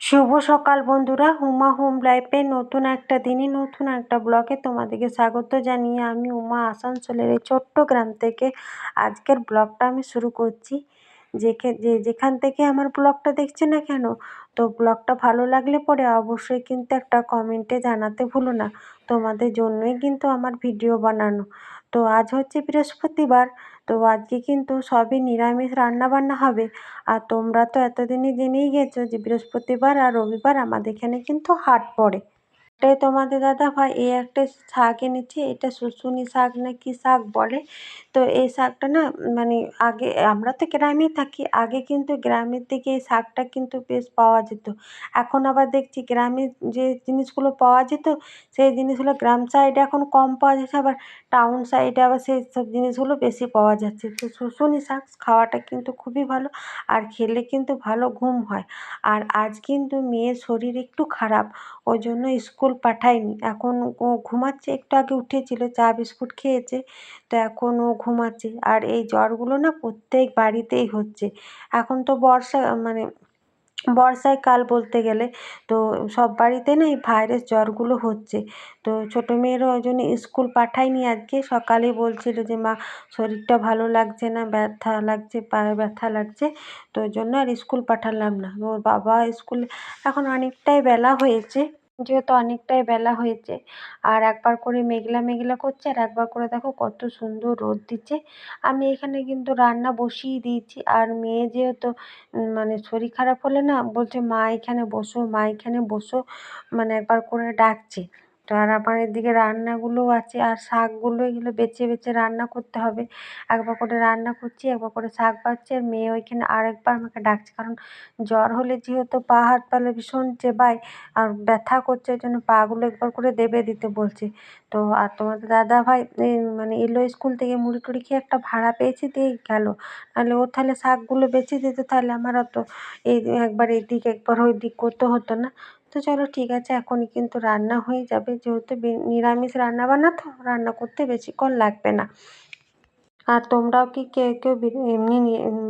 শুভ সকাল বন্ধুরা। হুমা হোম লাইফে নতুন একটা দিনে, নতুন একটা ব্লগে তোমাদেরকে স্বাগত জানিয়ে আমি উমা আসানসোলের এই ছোট্ট গ্রাম থেকে আজকের ব্লগটা আমি শুরু করছি। যে, যেখান থেকে আমার ব্লগটা দেখছে না কেন, তো ব্লগটা ভালো লাগলে পরে অবশ্যই কিন্তু একটা কমেন্টে জানাতে ভুলো না। তোমাদের জন্যই কিন্তু আমার ভিডিও বানানো। তো আজ হচ্ছে বৃহস্পতিবার, তো আজকে কিন্তু সবই নিরামিষ রান্না বান্না হবে। আর তোমরা তো এতদিনই জেনেই গেছো যে বৃহস্পতিবার আর রবিবার আমাদের এখানে কিন্তু হাট পড়ে। এটাই তোমাদের দাদা ভাই, এই একটা শাক এনেছে, এটা শুশুনি শাক না কি শাক বলে? তো এই শাকটা না মানে আগে, আমরা তো গ্রামেই থাকি, আগে কিন্তু গ্রামের দিকে এই শাকটা কিন্তু বেশ পাওয়া যেত। এখন আবার দেখছি গ্রামে যে জিনিসগুলো পাওয়া যেত, সেই জিনিসগুলো গ্রাম সাইডে এখন কম পাওয়া যাচ্ছে, আবার টাউন সাইডে আবার সেই সব জিনিসগুলো বেশি পাওয়া যাচ্ছে। তো শুশুনি শাক খাওয়াটা কিন্তু খুবই ভালো, আর খেলে কিন্তু ভালো ঘুম হয়। আর আজ কিন্তু মেয়ের শরীর একটু খারাপ, ওই জন্য স্কুল পাঠাইনি এখন ও ঘুমাচ্ছে, একটু আগে উঠেছিল, চা বিস্কুট খেয়েছে, তো এখন ও ঘুমাচ্ছে। আর এই জ্বরগুলো না প্রত্যেক বাড়িতেই হচ্ছে। এখন তো বর্ষা মানে বর্ষায় কাল বলতে গেলে তো সব বাড়িতে না এই ভাইরাস জ্বরগুলো হচ্ছে। তো ছোটো মেয়েরও ওই জন্য স্কুল পাঠায়নি আজকে। সকালে বলছিল যে, মা, শরীরটা ভালো লাগছে না, ব্যথা লাগছে, পায়ে ব্যথা লাগছে। তো ওই জন্য আর স্কুল পাঠালাম না। ওর বাবা স্কুলে এখন অনেকটাই বেলা হয়েছে। যেহেতু অনেকটাই বেলা হয়েছে। আর একবার করে মেঘলা মেঘলা করছে, আর একবার করে দেখো কত সুন্দর রোদ দিচ্ছে। আমি এখানে কিন্তু রান্না বসিয়ে দিয়েছি, আর মেয়ে যেহেতু মানে শরীর খারাপ হলে না বলছে, মা এখানে বসো, মা এখানে বসো। মানে একবার করে ডাকছে। আমার এদিকে রান্নাগুলোও আছে, আর শাকগুলো এগুলো বেছে বেছে রান্না করতে হবে। একবার করে রান্না করছি একবার করে শাক বাছছি আর মেয়ে ওইখানে আরেকবার আমাকে ডাকছে, কারণ জ্বর হলে যেহেতু পা, হাত পালে ভীষণ চেবায়, আর ব্যথা করছে, ওই জন্য পাগুলো একবার করে দেবে দিতে বলছে। তো, আর তোমাদের দাদা ভাই মানে এলো স্কুল থেকে মুড়ি টুড়ি খেয়ে একটা ভাড়া পেয়েছে দিয়ে গেল। নাহলে ও তাহলে শাকগুলো বেছে দিত, তাহলে আমার অত এই একবার এদিক, একবার ওই দিক করতে হতো না। তো চলো ঠিক আছে, এখনই কিন্তু রান্না হয়ে যাবে। যেহেতু নিরামিষ রান্না বান্না তো, রান্না করতে বেশিক্ষণ লাগবে না। আর তোমরাও কি কেউ কেউ এমনি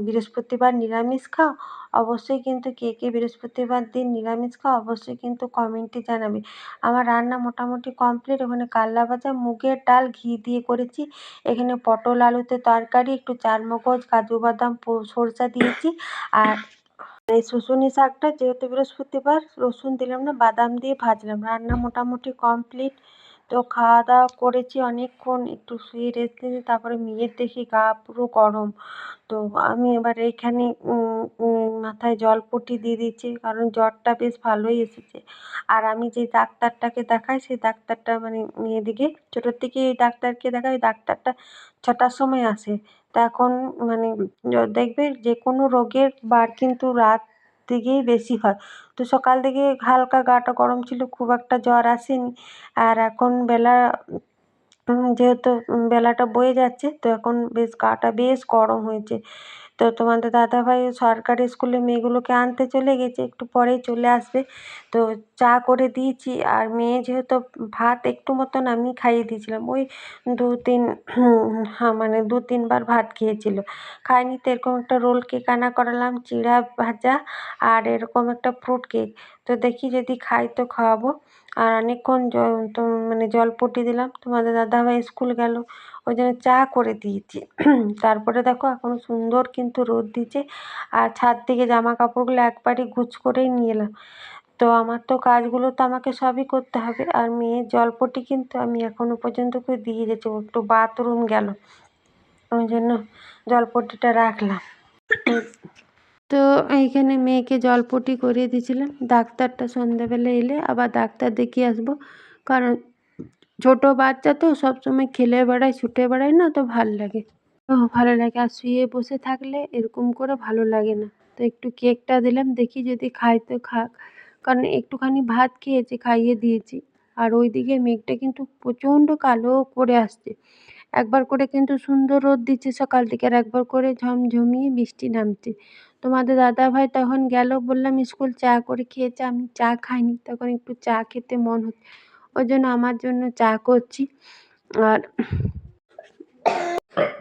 বৃহস্পতিবার নিরামিষ খাও? অবশ্যই কিন্তু কে কে বৃহস্পতিবার দিন নিরামিষ খাও, অবশ্যই কিন্তু কমেন্টে জানাবে। আমার রান্না মোটামুটি কমপ্লিট। ওখানে কাল্লা ভাজা, মুগের ডাল, ঘি দিয়ে করেছি। এখানে পটল, আলুতে তরকারি, একটু চারমগজ, কাজু বাদাম সরষা দিয়েছি। আর এই শুশুনি শাকটা যেহেতু বৃহস্পতিবার, রসুন দিলাম না, বাদাম দিয়ে ভাজলাম। রান্না মোটামুটি কমপ্লিট তো খাওয়া দাওয়া করেছি অনেকক্ষণ, একটু শুয়ে রেস্ট নিয়েছি তারপরে মেয়ের দেখি গা পুরো গরম। তো আমি এবার এইখানে মাথায় জলপট্টি দিয়ে দিচ্ছি, কারণ জ্বরটা বেশ ভালোই এসেছে। আর আমি যে ডাক্তারটাকে দেখাই, সেই ডাক্তারটা মানে মেয়েদিকে, ছোটোর থেকে এই ডাক্তারকে দেখাই, ওই ডাক্তারটা ছটার সময় আসে। তা এখন মানে দেখবে যে কোনো রোগের বার কিন্তু রাত দিকেই বেশি হয়। তো সকাল দিকে হালকা গাটা গরম ছিল, খুব একটা জ্বর আসেনি। আর এখন বেলা যেহেতু বেলাটা বয়ে যাচ্ছে, তো এখন বেশ গাটা বেশ গরম হয়েছে। তো তোমাদের দাদাভাই সরকারি স্কুলে মেয়েগুলোকে আনতে চলে গেছে, একটু পরেই চলে আসবে। তো চা করে দিয়েছি, আর মেয়ে যেহেতু ভাত একটু মতন আমি খাইয়ে দিয়েছিলাম, ওই দু তিন হ্যাঁ মানে দু তিনবার ভাত খেয়েছিল। খায়নি তো এরকম একটা রোল কেক আনা করালাম, চিড়া ভাজা আর এরকম একটা ফ্রুট কেক। তো দেখি যদি খাই তো খাওয়াবো। আর অনেকক্ষণ তো মানে জলপটি দিলাম। তোমাদের দাদাভাই স্কুল গেল। ওই জন্য চা করে দিয়েছি। তারপরে দেখো এখন সুন্দর কিন্তু রোদ দিচ্ছে। আর ছাদ থেকে জামা কাপড়গুলো একবারই গুছ করেই নিয়ে এলাম। তো আমার তো কাজগুলো তো আমাকে সবই করতে হবে। আর মেয়ের জলপটি কিন্তু আমি এখনও পর্যন্ত করে দিয়ে যাচ্ছি একটু বাথরুম গেল। ওই জন্য জলপটিটা রাখলাম। তো এইখানে মেয়েকে জলপটি করিয়ে দিয়েছিলাম। ডাক্তারটা সন্ধ্যাবেলা এলে আবার ডাক্তার দেখিয়ে আসব। কারণ ছোটো বাচ্চা তো সবসময় খেলে বেড়ায়, ছুটে বেড়ায় না, তো ভালো লাগে। ও, ভালো লাগে। আর শুয়ে বসে থাকলে এরকম করে ভালো লাগে না। তো একটু কেকটা দিলাম, দেখি যদি খায় তো খাক। কারণ একটুখানি ভাত খেয়েছে, খাইয়ে দিয়েছি। আর ওইদিকে মেঘটা কিন্তু প্রচণ্ড কালো করে আসছে। একবার করে কিন্তু সুন্দর রোদ দিচ্ছে সকাল থেকে, আর একবার করে ঝমঝমিয়ে বৃষ্টি নামছে। তোমাদের দাদাভাই তখন গেল, বললাম, স্কুল চা করে খেয়েছে, আমি চা খাইনি। তখন একটু চা খেতে মন হচ্ছে, ওই জন্য আমার জন্য চা করছি। আর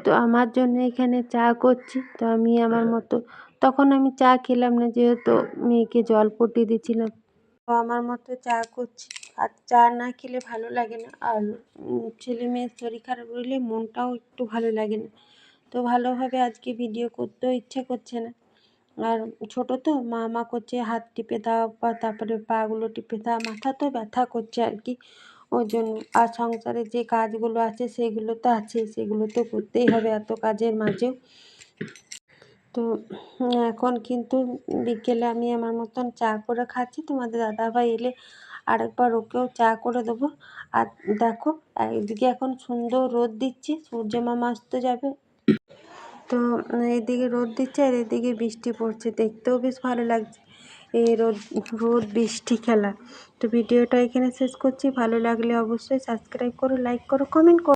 তো আমার জন্য এখানে চা করছি, তো আমি আমার মতো, তখন আমি চা খেলাম না, যেহেতু মেয়েকে জল পটিয়ে দিয়েছিলাম, তো আমার মতো চা করছি। আর চা না খেলে ভালো লাগে না, আর ছেলে মেয়ের শরীর খারাপ রইলে মনটাও একটু ভালো লাগে না। তো ভালোভাবে আজকে ভিডিও করতেও ইচ্ছা করছে না। আর ছোটো তো মা মা করছে, হাত টিপে দাও, বা তারপরে পাগুলো টিপে দাও, মাথা তো ব্যথা করছে আর কি। ওই জন্য, আর সংসারে যে কাজগুলো আছে, সেগুলো তো আছে, সেগুলো তো করতেই হবে এত কাজের মাঝেও। তো, এখন কিন্তু বিকেলে আমি আমার মতন চা করে খাচ্ছি, তোমাদের দাদাভাই এলে আরেকবার ওকেও চা করে দেবো। আর দেখো একদিকে এখন সুন্দর রোদ দিচ্ছে, সূর্য মামা আসতে যাবে তো এদিকে রোদ দিচ্ছে আর এদিকে বৃষ্টি পড়ছে। দেখতেও বেশ ভালো লাগছে এই রোদ রোদ বৃষ্টি খেলা। তো ভিডিওটা এখানে শেষ করছি। ভালো লাগলে অবশ্যই সাবস্ক্রাইব করো লাইক করো কমেন্ট করো।